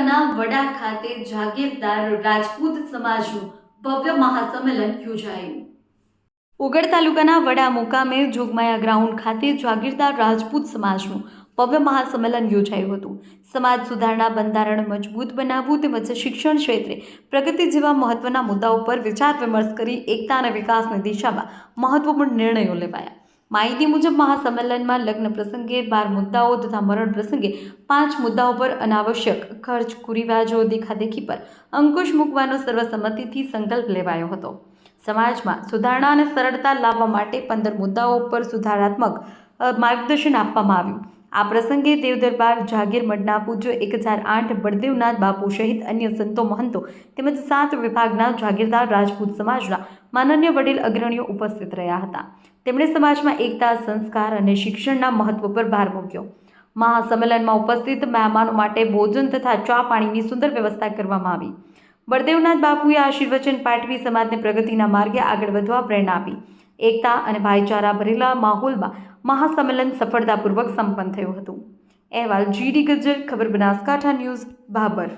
વડા ખાતે જાગીરદાર રાજપૂત સમાજનું ભવ્ય મહાસંમેલન યોજાયું. ઉગડ તાલુકાના વડા મુકામે જોગમાયા ગ્રાઉન્ડ ખાતે જાગીરદાર રાજપૂત સમાજનું ભવ્ય મહાસંમેલન યોજાયું હતું. સમાજ સુધારણા બંધારણ મજબૂત બનાવવું તેમજ શિક્ષણ ક્ષેત્રે પ્રગતિ જેવા મહત્વના મુદ્દાઓ પર વિચાર વિમર્શ કરી એકતા અને વિકાસની દિશામાં મહત્વપૂર્ણ નિર્ણયો લેવાયા. માહિતી મુજબ મહાસંમેલનમાં લગ્ન પ્રસંગે બાર મુદ્દાઓ તથા મરણ પ્રસંગે પાંચ મુદ્દાઓ પર અનાવશ્યક ખર્ચ, કુરિવાજો, દેખાદેખી પર અંકુશ મૂકવાનો સર્વસંમતિથી સંકલ્પ લેવાયો હતો. સમાજમાં સુધારણા અને સરળતા લાવવા માટે પંદર મુદ્દાઓ પર સુધારાત્મક માર્ગદર્શન આપવામાં આવ્યું. આ પ્રસંગે દેવદરબાર જાગીર મઠના પૂજ્ય એક હજાર આઠ બળદેવનાથ બાપુ સહિત અન્ય સંતો, મહંતો તેમજ સાત વિભાગના જાગીરદાર રાજપૂત સમાજના માનન્ય વડીલ અગ્રણીઓ ઉપસ્થિત રહ્યા હતા. તેમણે સમાજમાં એકતા, સંસ્કાર અને શિક્ષણના મહત્વ પર ભાર મૂક્યો. મહાસંમેલનમાં ઉપસ્થિત મહેમાનો માટે ભોજન તથા ચા પાણીની સુંદર વ્યવસ્થા કરવામાં આવી. બળદેવનાથ બાપુએ આશીર્વચન પાઠવી સમાજને પ્રગતિના માર્ગે આગળ વધવા પ્રેરણા આપી. એકતા અને ભાઈચારા ભરેલા માહોલમાં મહાસંમેલન સફળતાપૂર્વક સંપન્ન થયું હતું. અહેવાલ જીડી ગજ્જર ખબર બનાસકાંઠા ન્યૂઝ ભાબર